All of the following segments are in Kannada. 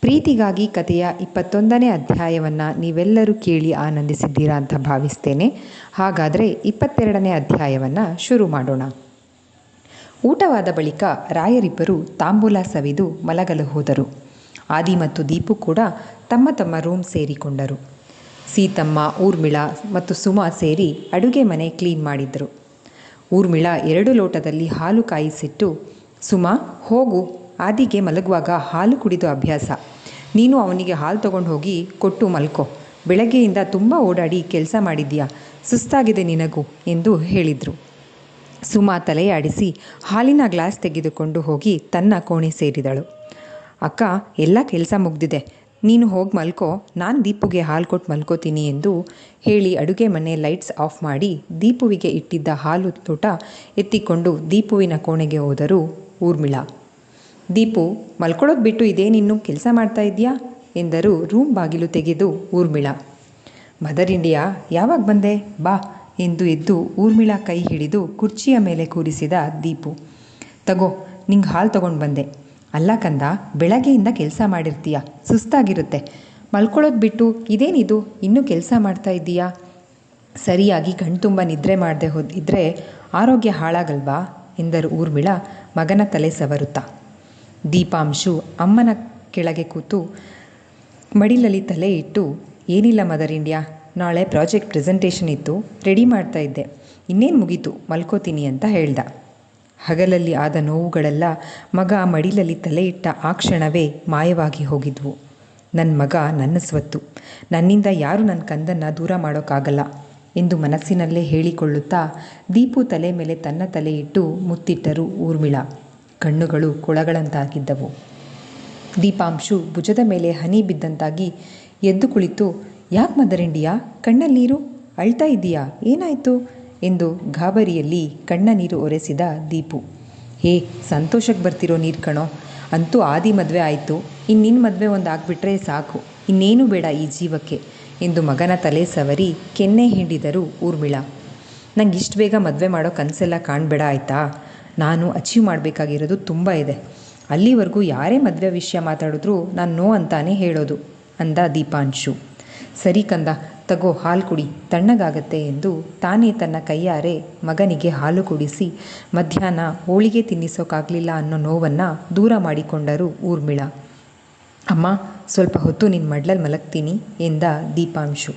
ಪ್ರೀತಿಗಾಗಿ ಕಥೆಯ ಇಪ್ಪತ್ತೊಂದನೇ ಅಧ್ಯಾಯವನ್ನು ನೀವೆಲ್ಲರೂ ಕೇಳಿ ಆನಂದಿಸಿದ್ದೀರಾ ಅಂತ ಭಾವಿಸ್ತೇನೆ. ಹಾಗಾದರೆ ಇಪ್ಪತ್ತೆರಡನೇ ಅಧ್ಯಾಯವನ್ನು ಶುರು ಮಾಡೋಣ. ಊಟವಾದ ಬಳಿಕ ರಾಯರಿಬ್ಬರು ತಾಂಬೂಲ ಸವಿದು ಮಲಗಲು ಹೋದರು. ಆದಿ ಮತ್ತು ದೀಪು ಕೂಡ ತಮ್ಮ ತಮ್ಮ ರೂಮ್ ಸೇರಿಕೊಂಡರು. ಸೀತಮ್ಮ, ಊರ್ಮಿಳ ಮತ್ತು ಸುಮಾ ಸೇರಿ ಅಡುಗೆ ಮನೆ ಕ್ಲೀನ್ ಮಾಡಿದರು. ಊರ್ಮಿಳಾ ಎರಡು ಲೋಟದಲ್ಲಿ ಹಾಲು ಕಾಯಿಸಿಟ್ಟು, ಸುಮಾ, ಹೋಗು. ಆದಿಗೆ ಮಲಗುವಾಗ ಹಾಲು ಕುಡಿದು ಅಭ್ಯಾಸ. ನೀನು ಅವನಿಗೆ ಹಾಲು ತೊಗೊಂಡು ಹೋಗಿ ಕೊಟ್ಟು ಮಲ್ಕೋ. ಬೆಳಗ್ಗೆಯಿಂದ ತುಂಬ ಓಡಾಡಿ ಕೆಲಸ ಮಾಡಿದ್ಯಾ ಸುಸ್ತಾಗಿದೆ ನಿನಗೂ ಎಂದು ಹೇಳಿದರು. ಸುಮಾ ತಲೆಯಾಡಿಸಿ ಹಾಲಿನ ಗ್ಲಾಸ್ ತೆಗೆದುಕೊಂಡು ಹೋಗಿ ತನ್ನ ಕೋಣೆ ಸೇರಿದಳು. ಅಕ್ಕ, ಎಲ್ಲ ಕೆಲಸ ಮುಗ್ದಿದೆ. ನೀನು ಹೋಗಿ ಮಲ್ಕೋ. ನಾನು ದೀಪುಗೆ ಹಾಲು ಕೊಟ್ಟು ಮಲ್ಕೋತೀನಿ ಎಂದು ಹೇಳಿ ಅಡುಗೆ ಮನೆ ಲೈಟ್ಸ್ ಆಫ್ ಮಾಡಿ ದೀಪುವಿಗೆ ಇಟ್ಟಿದ್ದ ಹಾಲು ತೋಟ ಎತ್ತಿಕೊಂಡು ದೀಪುವಿನ ಕೋಣೆಗೆ ಹೋದರು ಊರ್ಮಿಳಾ. ದೀಪು ಮಲ್ಕೊಳ್ಳೋದು ಬಿಟ್ಟು ಇದೇನಿನ್ನು ಕೆಲಸ ಮಾಡ್ತಾ ಇದೆಯಾ? ಎಂದರು ರೂಮ್ ಬಾಗಿಲು ತೆಗೆದು ಊರ್ಮಿಳಾ. ಮದರ್ ಇಂಡಿಯಾ, ಯಾವಾಗ ಬಂದೆ? ಬಾ ಎಂದು ಎದ್ದು ಊರ್ಮಿಳಾ ಕೈ ಹಿಡಿದು ಕುರ್ಚಿಯ ಮೇಲೆ ಕೂರಿಸಿದ ದೀಪು. ತಗೋ, ನಿಂಗೆ ಹಾಲು ತಗೊಂಡು ಬಂದೆ. ಅಲ್ಲ ಕಂದ, ಬೆಳಗ್ಗೆಯಿಂದ ಕೆಲಸ ಮಾಡಿರ್ತೀಯ? ಸುಸ್ತಾಗಿರುತ್ತೆ. ಮಲ್ಕೊಳ್ಳೋದು ಬಿಟ್ಟು ಇದೇನಿದು? ಇನ್ನೂ ಕೆಲಸ ಮಾಡ್ತಾ ಇದ್ದೀಯಾ? ಸರಿಯಾಗಿ ಕಣ್ತುಂಬ ನಿದ್ರೆ ಮಾಡದೆ ಹೋದಿದ್ರೆ ಆರೋಗ್ಯ ಹಾಳಾಗಲ್ವಾ? ಎಂದರು ಊರ್ಮಿಳಾ, ಮಗನ ತಲೆ ಸವರುತ್ತಾ. ದೀಪಾಂಶು ಅಮ್ಮನ ಕೆಳಗೆ ಕೂತು ಮಡಿಲಲ್ಲಿ ತಲೆ ಇಟ್ಟು, ಏನಿಲ್ಲ ಮದರ್ ಇಂಡಿಯಾ, ನಾಳೆ ಪ್ರಾಜೆಕ್ಟ್ ಪ್ರೆಸೆಂಟೇಷನ್ ಇತ್ತು, ರೆಡಿ ಮಾಡ್ತಾ ಇದ್ದೆ. ಇನ್ನೇನು ಮುಗೀತು, ಮಲ್ಕೋತೀನಿ ಅಂತ ಹೇಳ್ದ. ಹಗಲಲ್ಲಿ ಆದ ನೋವುಗಳೆಲ್ಲ ಮಗ ಮಡಿಲಲ್ಲಿ ತಲೆ ಇಟ್ಟ ಆ ಕ್ಷಣವೇ ಮಾಯವಾಗಿ ಹೋಗಿದ್ವು. ನನ್ನ ಮಗ ನನ್ನ ಸ್ವತ್ತು. ನನ್ನಿಂದ ಯಾರು ನನ್ನ ಕಂದನ್ನು ದೂರ ಮಾಡೋಕ್ಕಾಗಲ್ಲ ಎಂದು ಮನಸ್ಸಿನಲ್ಲೇ ಹೇಳಿಕೊಳ್ಳುತ್ತಾ ದೀಪು ತಲೆ ಮೇಲೆ ತನ್ನ ತಲೆ ಇಟ್ಟು ಮುತ್ತಿಟ್ಟರು ಊರ್ಮಿಳಾ. ಕಣ್ಣುಗಳು ಕೊಳಗಳಂತಾಗಿದ್ದವು. ದೀಪಾಂಶು ಭುಜದ ಮೇಲೆ ಹನಿ ಬಿದ್ದಂತಾಗಿ ಎದ್ದು ಕುಳಿತು, ಯಾಕೆ ಮದರಿಂಡಿಯಾ? ಕಣ್ಣಲ್ಲಿ ನೀರು? ಅಳ್ತಾ ಇದ್ದೀಯಾ? ಏನಾಯಿತು? ಎಂದು ಗಾಬರಿಯಲ್ಲಿ ಕಣ್ಣ ನೀರು ಒರೆಸಿದ ದೀಪು. ಹೇ ಸಂತೋಷಕ್ಕೆ ಬರ್ತಿರೋ ನೀರು ಕಣೋ. ಅಂತೂ ಆದಿ ಮದುವೆ ಆಯಿತು. ಇನ್ನು ನಿನ್ನ ಮದುವೆ ಒಂದು ಆಗಿಬಿಟ್ರೆ ಸಾಕು. ಇನ್ನೇನು ಬೇಡ ಈ ಜೀವಕ್ಕೆ, ಎಂದು ಮಗನ ತಲೆ ಸವರಿ ಕೆನ್ನೆ ಹಿಂಡಿದರು ಊರ್ಮಿಳಾ. ನಂಗೆ ಇಷ್ಟು ಬೇಗ ಮದುವೆ ಮಾಡೋ ಕನಸೆಲ್ಲ ಕಾಣಬೇಡ ಆಯಿತಾ? ನಾನು ಅಚೀವ್ ಮಾಡಬೇಕಾಗಿರೋದು ತುಂಬ ಇದೆ. ಅಲ್ಲಿವರೆಗೂ ಯಾರೇ ಮದುವೆ ವಿಷಯ ಮಾತಾಡಿದ್ರು ನಾನು ನೋ ಅಂತಾನೆ ಹೇಳೋದು, ಅಂದ ದೀಪಾಂಶು. ಸರಿ ಕಂದ, ತಗೋ ಹಾಲು ಕುಡಿ, ತಣ್ಣಗಾಗತ್ತೆ ಎಂದು ತಾನೇ ತನ್ನ ಕೈಯಾರೆ ಮಗನಿಗೆ ಹಾಲು ಕುಡಿಸಿ, ಮಧ್ಯಾಹ್ನ ಹೋಳಿಗೆ ತಿನ್ನಿಸೋಕ್ಕಾಗಲಿಲ್ಲ ಅನ್ನೋ ನೋವನ್ನು ದೂರ ಮಾಡಿಕೊಂಡರು ಊರ್ಮಿಳ. ಅಮ್ಮ, ಸ್ವಲ್ಪ ಹೊತ್ತು ನಿನ್ನ ಮಡ್ಲಲ್ಲಿ ಮಲಗ್ತೀನಿ, ಎಂದ ದೀಪಾಂಶು.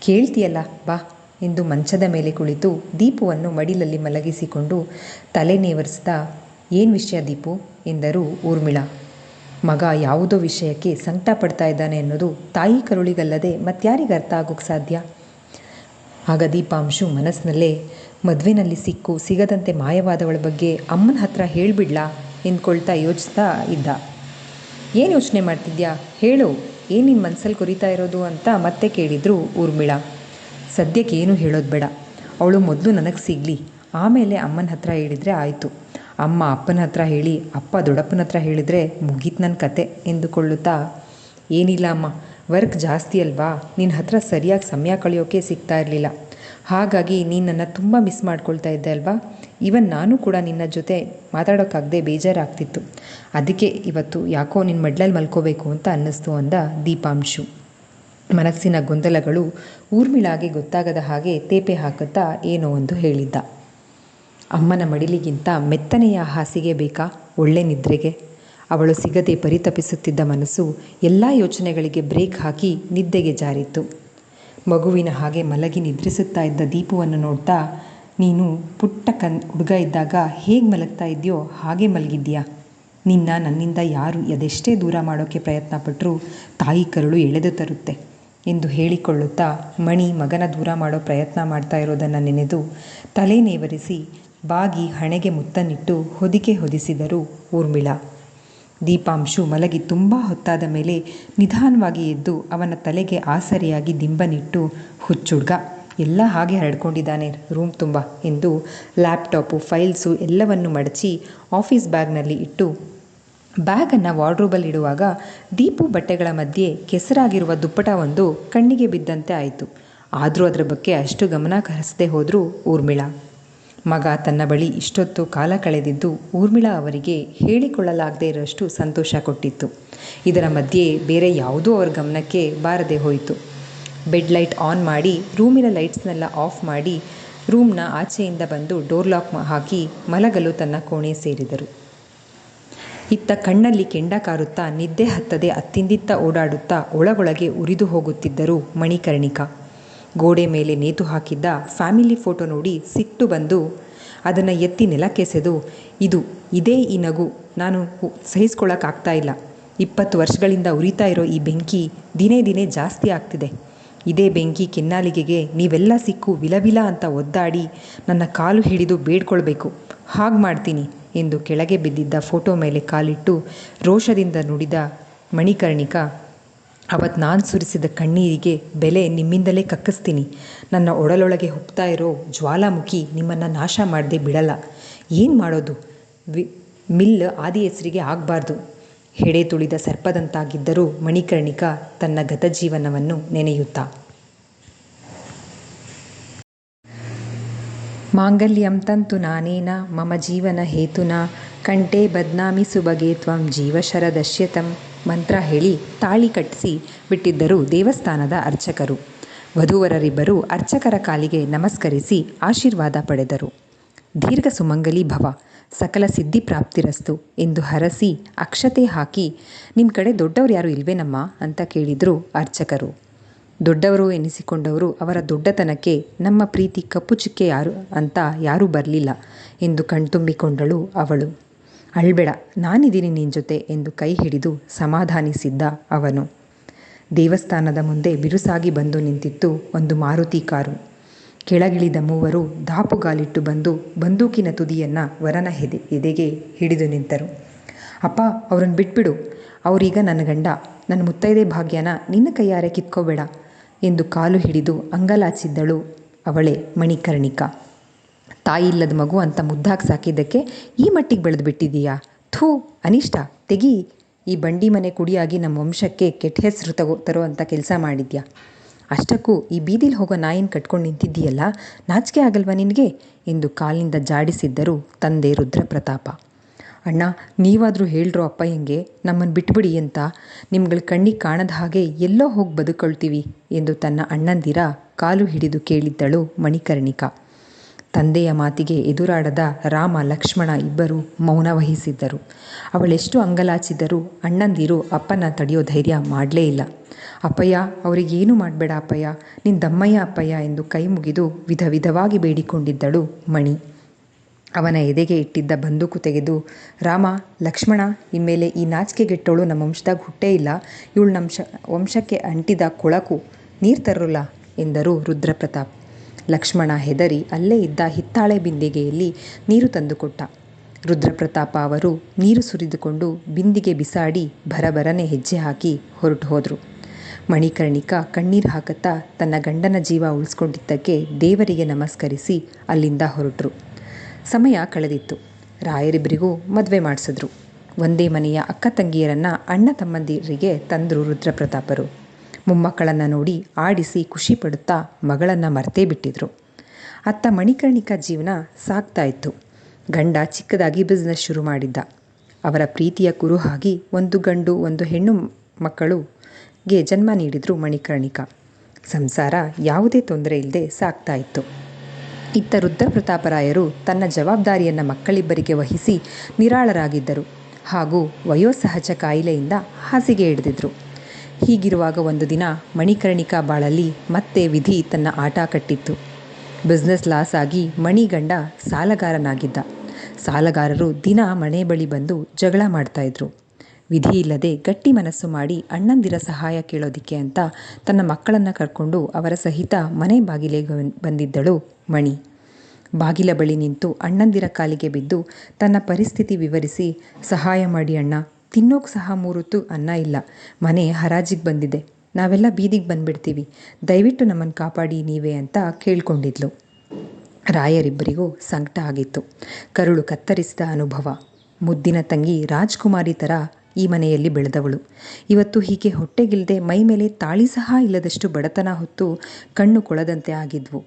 ಕೇಳ್ತೀಯಲ್ಲ, ಬಾ. ಎಂದು ಮಂಚದ ಮೇಲೆ ಕುಳಿತು ದೀಪವನ್ನು ಮಡಿಲಲ್ಲಿ ಮಲಗಿಸಿಕೊಂಡು ತಲೆ ನೇವರಿಸಿದ, ಏನು ವಿಷಯ ದೀಪು? ಎಂದರು ಊರ್ಮಿಳಾ. ಮಗ ಯಾವುದೋ ವಿಷಯಕ್ಕೆ ಸಂಕಟ ಪಡ್ತಾ ಇದ್ದಾನೆ ಅನ್ನೋದು ತಾಯಿ ಕರುಳಿಗಲ್ಲದೆ ಮತ್ತಾರಿಗೆ ಅರ್ಥ ಆಗೋಕ್ಕೆ ಸಾಧ್ಯ? ಆಗ ದೀಪಾಂಶು ಮನಸ್ಸಿನಲ್ಲೇ, ಮದುವೆನಲ್ಲಿ ಸಿಕ್ಕು, ಸಿಗದಂತೆ ಮಾಯವಾದವಳ ಬಗ್ಗೆ ಅಮ್ಮನ ಹತ್ರ ಹೇಳಿಬಿಡ್ಲಾ? ಎಂದ್ಕೊಳ್ತಾ ಯೋಚಿಸ್ತಾ ಇದ್ದ. ಏನು ಯೋಚನೆ ಮಾಡ್ತಿದ್ಯಾ? ಹೇಳು, ಏನು ನಿನ್ನ ಮನಸ್ಸಲ್ಲಿ ಕುರಿತಾ ಇರೋದು? ಅಂತ ಮತ್ತೆ ಕೇಳಿದರು ಊರ್ಮಿಳಾ. ಸದ್ಯಕ್ಕೆ ಏನು ಹೇಳೋದು ಬೇಡ. ಅವಳು ಮೊದಲು ನನಗೆ ಸಿಗಲಿ. ಆಮೇಲೆ ಅಮ್ಮನ ಹತ್ರ ಹೇಳಿದರೆ ಆಯಿತು. ಅಮ್ಮ ಅಪ್ಪನ ಹತ್ರ ಹೇಳಿ, ಅಪ್ಪ ದೊಡ್ಡಪ್ಪನ ಹತ್ರ ಹೇಳಿದರೆ ಮುಗೀತು ನನ್ನ ಕತೆ ಎಂದುಕೊಳ್ಳುತ್ತಾ, ಏನಿಲ್ಲ ಅಮ್ಮ, ವರ್ಕ್ ಜಾಸ್ತಿ ಅಲ್ವಾ? ನಿನ್ನ ಹತ್ರ ಸರಿಯಾಗಿ ಸಮಯ ಕಳೆಯೋಕೆ ಸಿಗ್ತಾ ಇರಲಿಲ್ಲ. ಹಾಗಾಗಿ ನೀನು ನನ್ನ ತುಂಬ ಮಿಸ್ ಮಾಡ್ಕೊಳ್ತಾ ಇದ್ದೆ ಅಲ್ವಾ? ಇವನ್ ನಾನು ಕೂಡ ನಿನ್ನ ಜೊತೆ ಮಾತಾಡೋಕ್ಕಾಗದೆ ಬೇಜಾರಾಗ್ತಿತ್ತು. ಅದಕ್ಕೆ ಇವತ್ತು ಯಾಕೋ ನಿನ್ನ ಮಡ್ಲಲ್ಲಿ ಮಲ್ಕೋಬೇಕು ಅಂತ ಅನ್ನಿಸ್ತು ಅಂದ ದೀಪಾಂಶು. ಮನಸ್ಸಿನ ಗೊಂದಲಗಳು ಊರ್ಮಿಳಾಗೆ ಗೊತ್ತಾಗದ ಹಾಗೆ ತೇಪೆ ಹಾಕುತ್ತಾ ಏನೋ ಒಂದು ಹೇಳಿದ್ದ. ಅಮ್ಮನ ಮಡಿಲಿಗಿಂತ ಮೆತ್ತನೆಯ ಹಾಸಿಗೆ ಬೇಕಾ ಒಳ್ಳೆ ನಿದ್ರೆಗೆ? ಅವಳು ಸಿಗದೆ ಪರಿತಪಿಸುತ್ತಿದ್ದ ಮನಸ್ಸು ಎಲ್ಲ ಯೋಚನೆಗಳಿಗೆ ಬ್ರೇಕ್ ಹಾಕಿ ನಿದ್ದೆಗೆ ಜಾರಿತ್ತು. ಮಗುವಿನ ಹಾಗೆ ಮಲಗಿ ನಿದ್ರಿಸುತ್ತಾ ಇದ್ದ ದೀಪವನ್ನು ನೋಡ್ತಾ, ನೀನು ಪುಟ್ಟ ಕನ್ ಹುಡುಗ ಇದ್ದಾಗ ಹೇಗೆ ಮಲಗ್ತಾ ಇದೆಯೋ ಹಾಗೆ ಮಲಗಿದ್ಯಾ ನಿನ್ನ ನನ್ನಿಂದ ಯಾರು ಅದೆಷ್ಟೇ ದೂರ ಮಾಡೋಕ್ಕೆ ಪ್ರಯತ್ನ ಪಟ್ಟರೂ ತಾಯಿ ಕರುಳು ಎಳೆದು ತರುತ್ತೆ. ಎಂದು ಹೇಳಿಕೊಳ್ಳುತ್ತಾ ಮಣಿ ಮಗನ ದೂರ ಮಾಡೋ ಪ್ರಯತ್ನ ಮಾಡ್ತಾ ಇರೋದನ್ನು ನೆನೆದು ತಲೆ ನೇವರಿಸಿ ಬಾಗಿ ಹಣೆಗೆ ಮುತ್ತನ್ನಿಟ್ಟು ಹೊದಿಕೆ ಹೊದಿಸಿದರು ಊರ್ಮಿಳಾ. ದೀಪಾಂಶು ಮಲಗಿ ತುಂಬ ಹೊತ್ತಾದ ಮೇಲೆ ನಿಧಾನವಾಗಿ ಎದ್ದು ಅವನ ತಲೆಗೆ ಆಸರೆಯಾಗಿ ದಿಂಬನಿಟ್ಟು, ಹುಚ್ಚುಡ್ಗ, ಎಲ್ಲ ಹಾಗೆ ಹರಡ್ಕೊಂಡಿದ್ದಾನೆ, ರೂಮ್ ತುಂಬ, ಎಂದು ಲ್ಯಾಪ್ಟಾಪು, ಫೈಲ್ಸು ಎಲ್ಲವನ್ನು ಮಡಚಿ ಆಫೀಸ್ ಬ್ಯಾಗ್ನಲ್ಲಿ ಇಟ್ಟು ಬ್ಯಾಗನ್ನು ವಾರ್ಡ್ರೋಬಲ್ಲಿ ಇಡುವಾಗ ದೀಪು ಬಟ್ಟೆಗಳ ಮಧ್ಯೆ ಕೆಸರಾಗಿರುವ ದುಪ್ಪಟ ಒಂದು ಕಣ್ಣಿಗೆ ಬಿದ್ದಂತೆ ಆಯಿತು. ಆದರೂ ಅದರ ಬಗ್ಗೆ ಅಷ್ಟು ಗಮನ ಹರಿಸದೆ ಹೋದರೂ ಊರ್ಮಿಳಾ. ಮಗ ತನ್ನ ಬಳಿ ಇಷ್ಟೊತ್ತು ಕಾಲ ಕಳೆದಿದ್ದು ಊರ್ಮಿಳಾ ಅವರಿಗೆ ಹೇಳಿಕೊಳ್ಳಲಾಗದೇ ಇರೋಷ್ಟು ಸಂತೋಷ ಕೊಟ್ಟಿತ್ತು. ಇದರ ಮಧ್ಯೆ ಬೇರೆ ಯಾವುದೂ ಅವರ ಗಮನಕ್ಕೆ ಬಾರದೆ ಹೋಯಿತು. ಬೆಡ್ ಲೈಟ್ ಆನ್ ಮಾಡಿ, ರೂಮಿನ ಲೈಟ್ಸ್ನೆಲ್ಲ ಆಫ್ ಮಾಡಿ, ರೂಮ್ನ ಆಚೆಯಿಂದ ಬಂದು ಡೋರ್ ಲಾಕ್ ಹಾಕಿ ಮಲಗಲು ತನ್ನ ಕೋಣೆ ಸೇರಿದರು. ಇತ್ತ ಕಣ್ಣಲ್ಲಿ ಕೆಂಡ ಕಾರುತ್ತಾ ನಿದ್ದೆ ಹತ್ತದೆ ಅತ್ತಿಂದಿತ್ತ ಓಡಾಡುತ್ತಾ ಒಳಗೊಳಗೆ ಉರಿದು ಹೋಗುತ್ತಿದ್ದರು ಮಣಿಕರ್ಣಿಕಾ. ಗೋಡೆ ಮೇಲೆ ನೇತು ಹಾಕಿದ್ದ ಫ್ಯಾಮಿಲಿ ಫೋಟೋ ನೋಡಿ ಸಿಟ್ಟು ಬಂದು ಅದನ್ನು ಎತ್ತಿ ನೆಲಕ್ಕೆಸೆದು ಇದು, ಇದೇ ಈ ನಗು. ನಾನು ಸಹಿಸ್ಕೊಳ್ಳೋಕ್ಕಾಗ್ತಾ ಇಲ್ಲ. ಇಪ್ಪತ್ತು ವರ್ಷಗಳಿಂದ ಉರಿತಾ ಇರೋ ಈ ಬೆಂಕಿ ದಿನೇ ದಿನೇ ಜಾಸ್ತಿ ಆಗ್ತಿದೆ. ಇದೇ ಬೆಂಕಿ ಕೆನ್ನಾಲಿಗೆಗೆ ನೀವೆಲ್ಲ ಸಿಕ್ಕು ವಿಲವಿಲ ಅಂತ ಒದ್ದಾಡಿ ನನ್ನ ಕಾಲು ಹಿಡಿದು ಬೇಡ್ಕೊಳ್ಬೇಕು. ಹಾಗೆ ಮಾಡ್ತೀನಿ ಎಂದು ಕೆಳಗೆ ಬಿದ್ದಿದ್ದ ಫೋಟೋ ಮೇಲೆ ಕಾಲಿಟ್ಟು ರೋಷದಿಂದ ನುಡಿದ ಮಣಿಕರ್ಣಿಕಾ, ಅವತ್ ನಾನು ಸುರಿಸಿದ ಕಣ್ಣೀರಿಗೆ ಬೆಲೆ ನಿಮ್ಮಿಂದಲೇ ಕಕ್ಕಿಸ್ತೀನಿ. ನನ್ನ ಒಡಲೊಳಗೆ ಹೋಗ್ತಾ ಇರೋ ಜ್ವಾಲಾಮುಖಿ ನಿಮ್ಮನ್ನು ನಾಶ ಮಾಡದೆ ಬಿಡಲ್ಲ. ಏನು ಮಾಡೋದು? ವಿ, ಮಿಲ್ ಆದಿ ಹೆಸರಿಗೆ ಆಗಬಾರ್ದು. ಹೆಡೆ ತುಳಿದ ಸರ್ಪದಂತಾಗಿದ್ದರೂ ಮಣಿಕರ್ಣಿಕಾ ತನ್ನ ಗತಜೀವನವನ್ನು ನೆನೆಯುತ್ತಾ ಮಾಂಗಲ್ಯಂ ತಂತು ನಾನೇನ, ಮಮ ಜೀವನ ಹೇತುನ, ಕಂಠೆ ಬದ್ನಾಮಿ ಸುಬಗೆ ತ್ವಂ ಜೀವಶರದಶ್ಯತಂ ಮಂತ್ರ ಹೇಳಿ ತಾಳಿ ಕಟ್ಟಿಸಿ ಬಿಟ್ಟಿದ್ದರು ದೇವಸ್ಥಾನದ ಅರ್ಚಕರು. ವಧುವರರಿಬ್ಬರು ಅರ್ಚಕರ ಕಾಲಿಗೆ ನಮಸ್ಕರಿಸಿ ಆಶೀರ್ವಾದ ಪಡೆದರು. ದೀರ್ಘ ಸುಮಂಗಲಿ ಭವ, ಸಕಲ ಸಿದ್ಧಿ ಪ್ರಾಪ್ತಿರಸ್ತು ಎಂದು ಹರಸಿ ಅಕ್ಷತೆ ಹಾಕಿ ನಿಮ್ಮ ಕಡೆ ದೊಡ್ಡವ್ರು ಯಾರು ಇಲ್ವೇನಮ್ಮ? ಅಂತ ಕೇಳಿದರು ಅರ್ಚಕರು. ದೊಡ್ಡವರು ಎನಿಸಿಕೊಂಡವರು ಅವರ ದೊಡ್ಡತನಕ್ಕೆ ನಮ್ಮ ಪ್ರೀತಿ ಕಪ್ಪು ಚುಕ್ಕೆ ಯಾರು ಅಂತ ಯಾರೂ ಬರಲಿಲ್ಲ ಎಂದು ಕಣ್ತುಂಬಿಕೊಂಡಳು ಅವಳು. ಅಳ್ಬೇಡ, ನಾನಿದ್ದೀನಿ ನಿನ್ನ ಜೊತೆ ಎಂದು ಕೈ ಹಿಡಿದು ಸಮಾಧಾನಿಸಿದ್ದ ಅವನು. ದೇವಸ್ಥಾನದ ಮುಂದೆ ಬಿರುಸಾಗಿ ಬಂದು ನಿಂತಿತ್ತು ಒಂದು ಮಾರುತಿ ಕಾರು. ಕೆಳಗಿಳಿದ ಮೂವರು ದಾಪುಗಾಲಿಟ್ಟು ಬಂದು ಬಂದೂಕಿನ ತುದಿಯನ್ನು ವರನ ಹೆದೆ, ಎದೆಗೆ ಹಿಡಿದು ನಿಂತರು. ಅಪ್ಪ, ಅವ್ರನ್ನ ಬಿಟ್ಬಿಡು. ಅವರೀಗ ನನ್ನ ಗಂಡ. ನನ್ನ ಮುತ್ತೈದೆ ಭಾಗ್ಯನ ನಿನ್ನ ಕೈಯಾರೆ ಕಿತ್ಕೋಬೇಡ. ಎಂದು ಕಾಲು ಹಿಡಿದು ಅಂಗಲಾಚಿದ್ದಳು. ಅವಳೆ ಮಣಿಕರ್ಣಿಕಾ ತಾಯಿಲ್ಲದ ಮಗು ಅಂತ ಮುದ್ದಾಗಿ ಸಾಕಿದ್ದಕ್ಕೆ ಈ ಮಟ್ಟಿಗೆ ಬೆಳೆದು ಬಿಟ್ಟಿದೀಯಾ ಥೂ, ಅನಿಷ್ಟ, ತೆಗಿ. ಈ ಬಂಡಿ ಮನೆ ಕುಡಿಯಾಗಿ ನಮ್ಮ ವಂಶಕ್ಕೆ ಕೆಟ್ಟ ಹೆಸರು ತಗೋ ತರೋ ಅಂತ ಕೆಲಸ ಮಾಡಿದ್ಯಾ? ಅಷ್ಟಕ್ಕೂ ಈ ಬೀದಿಲಿ ಹೋಗೋ ನಾಯಿನ ಕಟ್ಕೊಂಡು ನಿಂತಿದ್ದೀಯಲ್ಲ, ನಾಚಿಕೆ ಆಗಲ್ವಾ ನಿನಗೆ? ಎಂದು ಕಾಲಿನಿಂದ ಜಾಡಿಸಿದ್ದರು ತಂದೆ ರುದ್ರಪ್ರತಾಪ. ಅಣ್ಣ, ನೀವಾದರೂ ಹೇಳ್ರೋ ಅಪ್ಪಯ್ಯಂಗೆ ನಮ್ಮನ್ನು ಬಿಟ್ಬಿಡಿ ಅಂತ. ನಿಮ್ಗಳ ಕಣ್ಣಿಗೆ ಕಾಣದ ಹಾಗೆ ಎಲ್ಲೋ ಹೋಗಿ ಬದುಕೊಳ್ತೀವಿ ಎಂದು ತನ್ನ ಅಣ್ಣಂದಿರ ಕಾಲು ಹಿಡಿದು ಕೇಳಿದ್ದಳು ಮಣಿಕರ್ಣಿಕಾ. ತಂದೆಯ ಮಾತಿಗೆ ಎದುರಾಡದ ರಾಮ ಲಕ್ಷ್ಮಣ ಇಬ್ಬರು ಮೌನ ವಹಿಸಿದ್ದರು. ಅವಳೆಷ್ಟು ಅಂಗಲಾಚಿದ್ದರೂ ಅಣ್ಣಂದಿರು ಅಪ್ಪನ ತಡೆಯೋ ಧೈರ್ಯ ಮಾಡಲೇ ಇಲ್ಲ. ಅಪ್ಪಯ್ಯ ಅವರಿಗೇನು ಮಾಡಬೇಡ ಅಪ್ಪಯ್ಯ ನಿನ್ನ ದಮ್ಮಯ್ಯ ಅಪ್ಪಯ್ಯ ಎಂದು ಕೈ ಮುಗಿದು ವಿಧ ವಿಧವಾಗಿ ಬೇಡಿಕೊಂಡಿದ್ದಳು ಮಣಿ. ಅವನ ಎದೆಗೆ ಇಟ್ಟಿದ್ದ ಬಂದೂಕು ತೆಗೆದು, ರಾಮ, ಲಕ್ಷ್ಮಣ, ಇನ್ಮೇಲೆ ಈ ನಾಚಿಕೆಗೆಟ್ಟೋಳು ನಮ್ಮ ವಂಶದಾಗ ಹುಟ್ಟೇ ಇಲ್ಲ. ಇವಳು ನಮ್ಮ ವಂಶಕ್ಕೆ ಅಂಟಿದ ಕೊಳಕು ನೀರು ತರೋಲ್ಲ ಎಂದರು ರುದ್ರಪ್ರತಾಪ್. ಲಕ್ಷ್ಮಣ ಹೆದರಿ ಅಲ್ಲೇ ಇದ್ದ ಹಿತ್ತಾಳೆ ಬಿಂದಿಗೆಯಲ್ಲಿ ನೀರು ತಂದುಕೊಟ್ಟ. ರುದ್ರಪ್ರತಾಪ ಅವರು ನೀರು ಸುರಿದುಕೊಂಡು ಬಿಂದಿಗೆ ಬಿಸಾಡಿ ಭರಭರನೆ ಹೆಜ್ಜೆ ಹಾಕಿ ಹೊರಟು ಹೋದರು. ಮಣಿಕರ್ಣಿಕಾ ಕಣ್ಣೀರು ಹಾಕುತ್ತಾ ತನ್ನ ಗಂಡನ ಜೀವ ಉಳಿಸ್ಕೊಂಡಿದ್ದಕ್ಕೆ ದೇವರಿಗೆ ನಮಸ್ಕರಿಸಿ ಅಲ್ಲಿಂದ ಹೊರಟರು. ಸಮಯ ಕಳೆದಿತ್ತು. ರಾಯರಿಬ್ಬರಿಗೂ ಮದುವೆ ಮಾಡಿಸಿದ್ರು. ಒಂದೇ ಮನೆಯ ಅಕ್ಕ ತಂಗಿಯರನ್ನು ಅಣ್ಣ ತಮ್ಮಂದಿರಿಗೆ ತಂದರು ರುದ್ರಪ್ರತಾಪರು. ಮೊಮ್ಮಕ್ಕಳನ್ನು ನೋಡಿ ಆಡಿಸಿ ಖುಷಿ ಪಡುತ್ತಾ ಮಗಳನ್ನು ಮರ್ತೇ ಬಿಟ್ಟಿದ್ರು. ಅತ್ತ ಮಣಿಕರ್ಣಿಕಾ ಜೀವನ ಸಾಗ್ತಾ ಇತ್ತು. ಗಂಡ ಚಿಕ್ಕದಾಗಿ ಬಿಸ್ನೆಸ್ ಶುರು ಮಾಡಿದ್ದ. ಅವರ ಪ್ರೀತಿಯ ಕುರುಹಾಗಿ ಒಂದು ಗಂಡು, ಒಂದು ಹೆಣ್ಣು ಮಕ್ಕಳುಗೆ ಜನ್ಮ ನೀಡಿದ್ರು ಮಣಿಕರ್ಣಿಕಾ. ಸಂಸಾರ ಯಾವುದೇ ತೊಂದರೆ ಇಲ್ಲದೆ ಸಾಗ್ತಾ ಇತ್ತು. ಇತ್ತ ರುದ್ರಪ್ರತಾಪರಾಯರು ತನ್ನ ಜವಾಬ್ದಾರಿಯನ್ನು ಮಕ್ಕಳಿಬ್ಬರಿಗೆ ವಹಿಸಿ ನಿರಾಳರಾಗಿದ್ದರು ಹಾಗೂ ವಯೋಸಹಜ ಕಾಯಿಲೆಯಿಂದ ಹಾಸಿಗೆ ಹಿಡಿದಿದ್ರು. ಹೀಗಿರುವಾಗ ಒಂದು ದಿನ ಮಣಿಕರ್ಣಿಕಾ ಬಾಳಲ್ಲಿ ಮತ್ತೆ ವಿಧಿ ತನ್ನ ಆಟ ಕಟ್ಟಿತ್ತು. ಬಿಸ್ನೆಸ್ ಲಾಸ್ ಆಗಿ ಮಣಿಗಂಡ ಸಾಲಗಾರನಾಗಿದ್ದ. ಸಾಲಗಾರರು ದಿನ ಮನೆ ಬಳಿ ಬಂದು ಜಗಳ ಮಾಡ್ತಾಯಿದ್ರು ವಿಧಿ ಇಲ್ಲದೆ ಗಟ್ಟಿ ಮನಸ್ಸು ಮಾಡಿ ಅಣ್ಣಂದಿರ ಸಹಾಯ ಕೇಳೋದಿಕ್ಕೆ ಅಂತ ತನ್ನ ಮಕ್ಕಳನ್ನು ಕರ್ಕೊಂಡು ಅವರ ಸಹಿತ ಮನೆ ಬಾಗಿಲಿಗೆ ಬಂದಿದ್ದಳು ಮಣಿ. ಬಾಗಿಲ ಬಳಿ ನಿಂತು ಅಣ್ಣಂದಿರ ಕಾಲಿಗೆ ಬಿದ್ದು ತನ್ನ ಪರಿಸ್ಥಿತಿ ವಿವರಿಸಿ, ಸಹಾಯ ಮಾಡಿ ಅಣ್ಣ, ತಿನ್ನೋಕೆ ಸಹ ಮೂರುತ್ತು ಅನ್ನ ಇಲ್ಲ, ಮನೆ ಹರಾಜಿಗೆ ಬಂದಿದೆ, ನಾವೆಲ್ಲ ಬೀದಿಗೆ ಬಂದ್ಬಿಡ್ತೀವಿ, ದಯವಿಟ್ಟು ನಮ್ಮನ್ನು ಕಾಪಾಡಿ ನೀವೇ ಅಂತ ಕೇಳ್ಕೊಂಡಿದ್ಲು. ರಾಯರಿಬ್ಬರಿಗೂ ಸಂಕಟ ಆಗಿತ್ತು. ಕರುಳು ಕತ್ತರಿಸಿದ ಅನುಭವ. ಮುದ್ದಿನ ತಂಗಿ ರಾಜ್ಕುಮಾರಿ ಥರ ಈ ಮನೆಯಲ್ಲಿ ಬೆಳೆದವಳು. ಇವತ್ತು ಹೀಗೆ ಹೊಟ್ಟೆಗಿಲ್ಲದೆ ಮೈ ಮೇಲೆ ತಾಳಿ ಸಹ ಇಲ್ಲದಷ್ಟು ಬಡತನ ಹೊತ್ತು ಕಣ್ಣು ಕೊಳದಂತೆ ಆಗಿದ್ವು.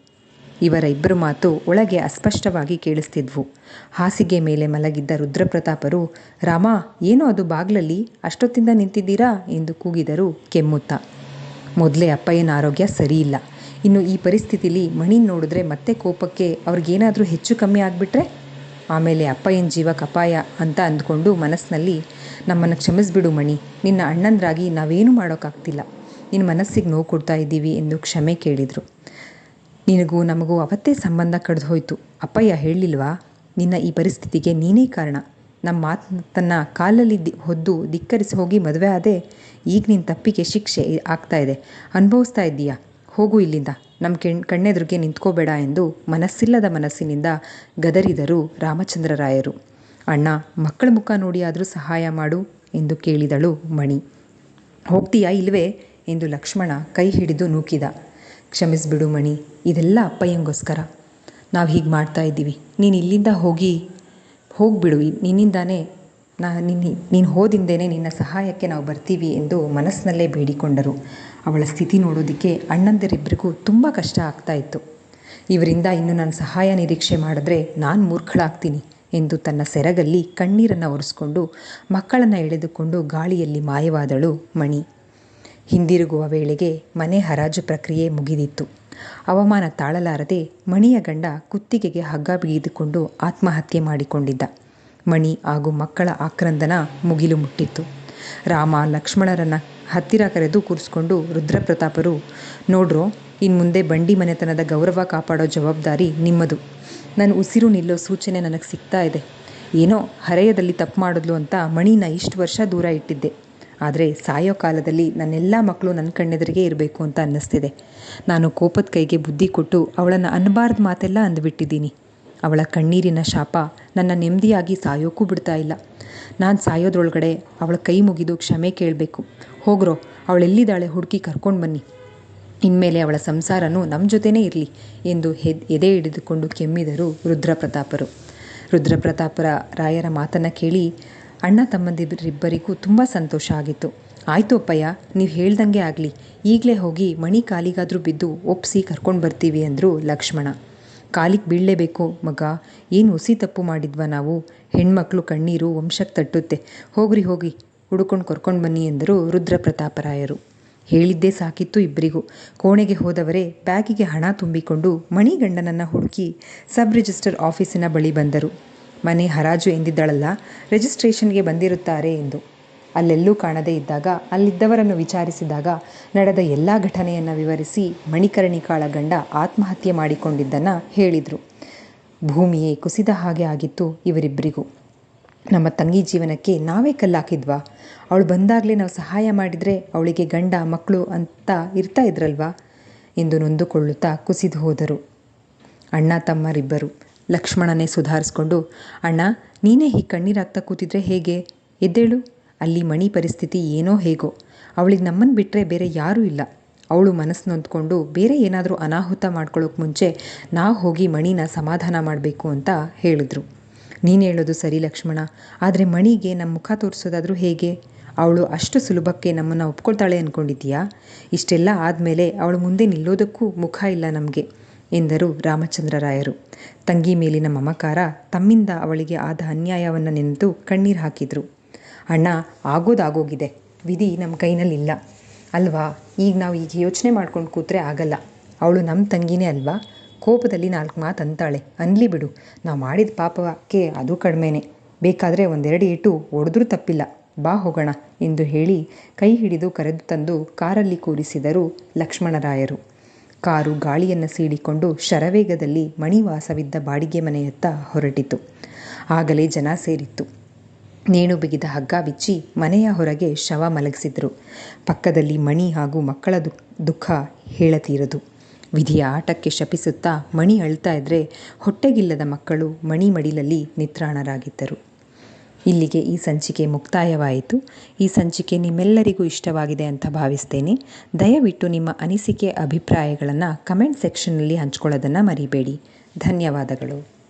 ಇವರ ಇಬ್ಬರು ಮಾತು ಒಳಗೆ ಅಸ್ಪಷ್ಟವಾಗಿ ಕೇಳಿಸ್ತಿದ್ವು. ಹಾಸಿಗೆ ಮೇಲೆ ಮಲಗಿದ್ದ ರುದ್ರಪ್ರತಾಪರು, ರಾಮ, ಏನೋ ಅದು ಬಾಗ್ಲಲ್ಲಿ? ಅಷ್ಟೊತ್ತಿಂದ ನಿಂತಿದ್ದೀರಾ? ಎಂದು ಕೂಗಿದರು ಕೆಮ್ಮುತ್ತಾ. ಮೊದಲೇ ಅಪ್ಪಯ್ಯನ ಆರೋಗ್ಯ ಸರಿಯಿಲ್ಲ. ಇನ್ನು ಈ ಪರಿಸ್ಥಿತಿಲಿ ಮಣಿ ನೋಡಿದ್ರೆ ಮತ್ತೆ ಕೋಪಕ್ಕೆ ಅವ್ರಿಗೇನಾದರೂ ಹೆಚ್ಚು ಕಮ್ಮಿ ಆಗಿಬಿಟ್ರೆ? ಆಮೇಲೆ ಅಪ್ಪಯ್ಯನ ಜೀವ ಕಪಾಯ ಅಂತ ಅಂದ್ಕೊಂಡು ಮನಸ್ಸಿನಲ್ಲಿ ನಮ್ಮನ್ನು ಕ್ಷಮಿಸ್ಬಿಡು ಮಣಿ. ನಿನ್ನ ಅಣ್ಣಂದ್ರಾಗಿ ನಾವೇನು ಮಾಡೋಕ್ಕಾಗ್ತಿಲ್ಲ. ನಿನ್ನ ಮನಸ್ಸಿಗೆ ನೋವು ಕೊಡ್ತಾ ಇದ್ದೀವಿ ಎಂದು ಕ್ಷಮೆ ಕೇಳಿದರು. ನಿನಗೂ ನಮಗೂ ಅವತ್ತೇ ಸಂಬಂಧ ಕಡ್ದು ಹೋಯ್ತು ಅಪ್ಪಯ್ಯ ಹೇಳಿಲ್ವಾ ನಿನ್ನ ಈ ಪರಿಸ್ಥಿತಿಗೆ ನೀನೇ ಕಾರಣ. ನಮ್ಮ ಮಾತನ್ನ ಕಾಲಲ್ಲಿ ದಿ ಹೊದ್ದು ಧಿಕ್ಕರಿಸಿ ಹೋಗಿ ಮದುವೆ ಆದೆ ಈಗ ನಿನ್ನ ತಪ್ಪಿಗೆ ಶಿಕ್ಷೆ ಆಗ್ತಾ ಇದೆ. ಅನುಭವಿಸ್ತಾ ಇದ್ದೀಯಾ? ಹೋಗು ಇಲ್ಲಿಂದ. ನಮ್ಮ ಕೆಣ್ ಕಣ್ಣೆದುರಿಗೆ ನಿಂತ್ಕೋಬೇಡ ಎಂದು ಮನಸ್ಸಿಲ್ಲದ ಮನಸ್ಸಿನಿಂದ ಗದರಿದರು ರಾಮಚಂದ್ರರಾಯರು. ಅಣ್ಣ, ಮಕ್ಕಳ ಮುಖ ನೋಡಿ ಆದರೂ ಸಹಾಯ ಮಾಡು ಎಂದು ಕೇಳಿದಳು ಮಣಿ. ಹೋಗ್ತೀಯಾ ಇಲ್ವೇ ಎಂದು ಲಕ್ಷ್ಮಣ ಕೈ ಹಿಡಿದು ನೂಕಿದ. ಕ್ಷಮಿಸ್ಬಿಡು ಮಣಿ, ಇದೆಲ್ಲ ಅಪ್ಪಯ್ಯಂಗೋಸ್ಕರ. ನಾವು ಹೀಗೆ ಮಾಡ್ತಾ ಇದ್ದೀವಿ. ನೀನು ಇಲ್ಲಿಂದ ಹೋಗಿ, ಹೋಗ್ಬಿಡು. ನಿನ್ನಿಂದಾನೇ ನಾ, ನಿನ್ನ, ನೀನು ಹೋದಿಂದೇನೆ ನಿನ್ನ ಸಹಾಯಕ್ಕೆ ನಾವು ಬರ್ತೀವಿ ಎಂದು ಮನಸ್ಸಿನಲ್ಲೇ ಬೇಡಿಕೊಂಡರು. ಅವಳ ಸ್ಥಿತಿ ನೋಡೋದಕ್ಕೆ ಅಣ್ಣಂದಿರಿಬ್ಬರಿಗೂ ತುಂಬ ಕಷ್ಟ ಆಗ್ತಾ ಇತ್ತು. ಇವರಿಂದ ಇನ್ನು ನಾನು ಸಹಾಯ ನಿರೀಕ್ಷೆ ಮಾಡಿದ್ರೆ ನಾನು ಮೂರ್ಖಳಾಗ್ತೀನಿ. ಎಂದು ತನ್ನ ಸೆರಗಲ್ಲಿ ಕಣ್ಣೀರನ್ನು ಒರೆಸ್ಕೊಂಡು ಮಕ್ಕಳನ್ನು ಎಳೆದುಕೊಂಡು ಗಾಳಿಯಲ್ಲಿ ಮಾಯವಾದಳು ಮಣಿ. ಹಿಂದಿರುಗುವ ವೇಳೆಗೆ ಮನೆ ಹರಾಜು ಪ್ರಕ್ರಿಯೆ ಮುಗಿದಿತ್ತು. ಅವಮಾನ ತಾಳಲಾರದೆ ಮಣಿಯ ಗಂಡ ಕುತ್ತಿಗೆಗೆ ಹಗ್ಗ ಬಿಗಿದುಕೊಂಡು ಆತ್ಮಹತ್ಯೆ ಮಾಡಿಕೊಂಡಿದ್ದ. ಮಣಿ ಹಾಗೂ ಮಕ್ಕಳ ಆಕ್ರಂದನ ಮುಗಿಲು ಮುಟ್ಟಿತ್ತು. ರಾಮ ಲಕ್ಷ್ಮಣರನ್ನ ಹತ್ತಿರ ಕರೆದು ಕೂರಿಸ್ಕೊಂಡು ರುದ್ರಪ್ರತಾಪರು, ನೋಡ್ರೋ ಇನ್ನು ಮುಂದೆ ಬಂಡಿ ಮನೆತನದ ಗೌರವ ಕಾಪಾಡೋ ಜವಾಬ್ದಾರಿ ನಿಮ್ಮದು. ನನ್ನ ಉಸಿರು ನಿಲ್ಲೋ ಸೂಚನೆ ನನಗೆ ಸಿಗ್ತಾ ಇದೆ. ಏನೋ ಹರೆಯದಲ್ಲಿ ತಪ್ಪು ಮಾಡಿದ್ಲು ಅಂತ ಮಣಿನ ಇಷ್ಟು ವರ್ಷ ದೂರ ಇಟ್ಟಿದ್ದೆ. ಆದರೆ ಸಾಯೋ ಕಾಲದಲ್ಲಿ ನನ್ನೆಲ್ಲ ಮಕ್ಕಳು ನನ್ನ ಕಣ್ಣೆದರಿಗೆ ಇರಬೇಕು ಅಂತ ಅನ್ನಿಸ್ತಿದೆ. ನಾನು ಕೋಪದ ಕೈಗೆ ಬುದ್ಧಿ ಕೊಟ್ಟು ಅವಳನ್ನು ಅನ್ನಬಾರ್ದ ಮಾತೆಲ್ಲ ಅಂದುಬಿಟ್ಟಿದ್ದೀನಿ. ಅವಳ ಕಣ್ಣೀರಿನ ಶಾಪ ನನ್ನ ನೆಮ್ಮದಿಯಾಗಿ ಸಾಯೋಕ್ಕೂ ಬಿಡ್ತಾ ಇಲ್ಲ. ನಾನು ಸಾಯೋದ್ರೊಳಗಡೆ ಅವಳ ಕೈ ಮುಗಿದು ಕ್ಷಮೆ ಕೇಳಬೇಕು. ಹೋಗ್ರೋ, ಅವಳೆಲ್ಲಿದ್ದಾಳೆ ಹುಡುಕಿ ಕರ್ಕೊಂಡು ಬನ್ನಿ. ಇನ್ಮೇಲೆ ಅವಳ ಸಂಸಾರನೂ ನಮ್ಮ ಜೊತೆನೇ ಇರಲಿ ಎಂದು ಹೆದ್ ಎದೆ ಹಿಡಿದುಕೊಂಡು ಕೆಮ್ಮಿದರು ರುದ್ರಪ್ರತಾಪರು. ರುದ್ರಪ್ರತಾಪರ ರಾಯರ ಮಾತನ್ನು ಕೇಳಿ ಅಣ್ಣ ತಮ್ಮಂದಿರಿಬ್ಬರಿಗೂ ತುಂಬ ಸಂತೋಷ ಆಗಿತ್ತು. ಆಯಿತು ಅಪ್ಪಯ್ಯ, ನೀವು ಹೇಳ್ದಂಗೆ ಆಗಲಿ. ಈಗಲೇ ಹೋಗಿ ಮಣಿ ಕಾಲಿಗಾದರೂ ಬಿದ್ದು ಒಪ್ಪಿಸಿ ಕರ್ಕೊಂಡು ಬರ್ತೀವಿ ಅಂದರು ಲಕ್ಷ್ಮಣ. ಕಾಲಿಗೆ ಬೀಳಲೇಬೇಕು ಮಗ. ಏನು ಹುಸಿ ತಪ್ಪು ಮಾಡಿದ್ವಾ ನಾವು? ಹೆಣ್ಮಕ್ಳು ಕಣ್ಣೀರು ವಂಶಕ್ಕೆ ತಟ್ಟುತ್ತೆ. ಹೋಗ್ರಿ ಹೋಗಿ ಹುಡುಕೊಂಡು ಕರ್ಕೊಂಡು ಬನ್ನಿ ಎಂದರು ರುದ್ರಪ್ರತಾಪರಾಯರು ಹೇಳಿದ್ದೇ ಸಾಕಿತ್ತು ಇಬ್ಬರಿಗೂ ಕೋಣೆಗೆ ಹೋದವರೇ ಬ್ಯಾಗಿಗೆ ಹಣ ತುಂಬಿಕೊಂಡು ಮಣಿಗಂಡನನ್ನು ಹುಡುಕಿ ಸಬ್ ರಿಜಿಸ್ಟರ್ ಆಫೀಸಿನ ಬಳಿ ಬಂದರು. ಮನೆ ಹರಾಜು ಎಂದಿದ್ದಳಲ್ಲ, ರಿಜಿಸ್ಟ್ರೇಷನ್ಗೆ ಬಂದಿರುತ್ತಾರೆ ಎಂದು. ಅಲ್ಲೆಲ್ಲೂ ಕಾಣದೇ ಇದ್ದಾಗ, ಅಲ್ಲಿದ್ದವರನ್ನು ವಿಚಾರಿಸಿದಾಗ ನಡೆದ ಎಲ್ಲ ಘಟನೆಯನ್ನು ವಿವರಿಸಿ ಮಣಿಕರ್ಣಿಕಾಳ ಗಂಡ ಆತ್ಮಹತ್ಯೆ ಮಾಡಿಕೊಂಡಿದ್ದನ್ನು ಹೇಳಿದರು. ಭೂಮಿಯೇ ಕುಸಿದ ಹಾಗೆ ಆಗಿತ್ತು ಇವರಿಬ್ಬರಿಗೂ ನಮ್ಮ ತಂಗಿ ಜೀವನಕ್ಕೆ ನಾವೇ ಕಲ್ಲಾಕಿದ್ವಾ? ಅವಳು ಬಂದಾಗಲೇ ನಾವು ಸಹಾಯ ಮಾಡಿದರೆ ಅವಳಿಗೆ ಗಂಡ ಮಕ್ಕಳು ಅಂತ ಇರ್ತಾ ಇದ್ರಲ್ವಾ? ಎಂದು ನೊಂದುಕೊಳ್ಳುತ್ತಾ ಕುಸಿದು ಹೋದರು. ಅಣ್ಣ ತಮ್ಮರಿಬ್ಬರು. ಲಕ್ಷ್ಮಣನೇ ಸುಧಾರಿಸ್ಕೊಂಡು, ಅಣ್ಣ, ನೀನೇ ಹೀಗೆ ಕಣ್ಣೀರಾಗ್ತಾ ಕೂತಿದ್ರೆ ಹೇಗೆ? ಎದ್ದೇಳು. ಅಲ್ಲಿ ಮಣಿ ಪರಿಸ್ಥಿತಿ ಏನೋ ಹೇಗೋ. ಅವಳಿಗೆ ನಮ್ಮನ್ನು ಬಿಟ್ಟರೆ ಬೇರೆ ಯಾರೂ ಇಲ್ಲ. ಅವಳು ಮನಸ್ಸು ನೊಂದ್ಕೊಂಡು ಬೇರೆ ಏನಾದರೂ ಅನಾಹುತ ಮಾಡ್ಕೊಳ್ಳೋಕೆ ಮುಂಚೆ ನಾವು ಹೋಗಿ ಮಣಿನ ಸಮಾಧಾನ ಮಾಡಬೇಕು ಅಂತ ಹೇಳಿದ್ರು. ನೀನು ಹೇಳೋದು ಸರಿ ಲಕ್ಷ್ಮಣ. ಆದರೆ ಮಣಿಗೆ ನಮ್ಮ ಮುಖ ತೋರಿಸೋದಾದರೂ ಹೇಗೆ? ಅವಳು ಅಷ್ಟು ಸುಲಭಕ್ಕೆ ನಮ್ಮನ್ನು ಒಪ್ಕೊಳ್ತಾಳೆ ಅಂದ್ಕೊಂಡಿದ್ದೀಯಾ ಇಷ್ಟೆಲ್ಲ ಆದಮೇಲೆ ಅವಳು ಮುಂದೆ ನಿಲ್ಲೋದಕ್ಕೂ ಮುಖ ಇಲ್ಲ ನಮಗೆ, ಎಂದರು ರಾಮಚಂದ್ರರಾಯರು. ತಂಗಿ ಮೇಲಿನ ಮಮಕಾರ ತಮ್ಮಿಂದ ಅವಳಿಗೆ ಆದ ಅನ್ಯಾಯವನ್ನು ನೆನೆದು ಕಣ್ಣೀರು ಹಾಕಿದರು. ಅಣ್ಣ, ಆಗೋದಾಗೋಗಿದೆ. ವಿಧಿ ನಮ್ಮ ಕೈನಲ್ಲಿಲ್ಲ. ಅಲ್ವಾ? ಈಗ ನಾವು ಈಗ ಯೋಚನೆ ಮಾಡ್ಕೊಂಡು ಕೂತ್ರೆ ಆಗಲ್ಲ. ಅವಳು ನಮ್ಮ ತಂಗಿನೇ ಅಲ್ವಾ? ಕೋಪದಲ್ಲಿ ನಾಲ್ಕು ಮಾತು ಅಂತಾಳೆ. ಅನ್ಲಿ ಬಿಡು. ನಾವು ಮಾಡಿದ ಪಾಪಕ್ಕೆ ಅದು ಕಡಿಮೆನೆ. ಬೇಕಾದರೆ ಒಂದೆರಡು ಏಟು ಒಡೆದ್ರೂ ತಪ್ಪಿಲ್ಲ. ಬಾ ಹೋಗೋಣ ಎಂದು ಹೇಳಿ ಕೈ ಹಿಡಿದು ಕರೆದು ತಂದು ಕಾರಲ್ಲಿ ಕೂರಿಸಿದರು ಲಕ್ಷ್ಮಣರಾಯರು. ಕಾರು ಗಾಳಿಯನ್ನು ಸೀಳಿಕೊಂಡು ಶರವೇಗದಲ್ಲಿ ಮಣಿವಾಸವಿದ್ದ ಬಾಡಿಗೆ ಮನೆಯತ್ತ ಹೊರಟಿತು. ಆಗಲೇ ಜನ ಸೇರಿತ್ತು. ನೇಣು ಬಿಗಿದ ಹಗ್ಗ ಬಿಚ್ಚಿ ಮನೆಯ ಹೊರಗೆ ಶವ ಮಲಗಿಸಿದರು. ಪಕ್ಕದಲ್ಲಿ ಮಣಿ ಹಾಗೂ ಮಕ್ಕಳ ದುಃಖ ಹೇಳತೀರದು. ವಿಧಿಯ ಆಟಕ್ಕೆ ಶಪಿಸುತ್ತಾ ಮಣಿ ಅಳ್ತಾ ಇದ್ರೆ ಹೊಟ್ಟೆಗಿಲ್ಲದ ಮಕ್ಕಳು ಮಣಿ ಮಡಿಲಲ್ಲಿ ನಿತ್ರಾಣರಾಗಿದ್ದರು. ಇಲ್ಲಿಗೆ ಈ ಸಂಚಿಕೆ ಮುಕ್ತಾಯವಾಯಿತು. ಈ ಸಂಚಿಕೆ ನಿಮ್ಮೆಲ್ಲರಿಗೂ ಇಷ್ಟವಾಗಿದೆ ಅಂತ ಭಾವಿಸ್ತೇನೆ. ದಯವಿಟ್ಟು ನಿಮ್ಮ ಅನಿಸಿಕೆ, ಅಭಿಪ್ರಾಯಗಳನ್ನು ಕಮೆಂಟ್ ಸೆಕ್ಷನ್ನಲ್ಲಿ ಹಂಚ್ಕೊಳ್ಳೋದನ್ನು ಮರಿಬೇಡಿ. ಧನ್ಯವಾದಗಳು.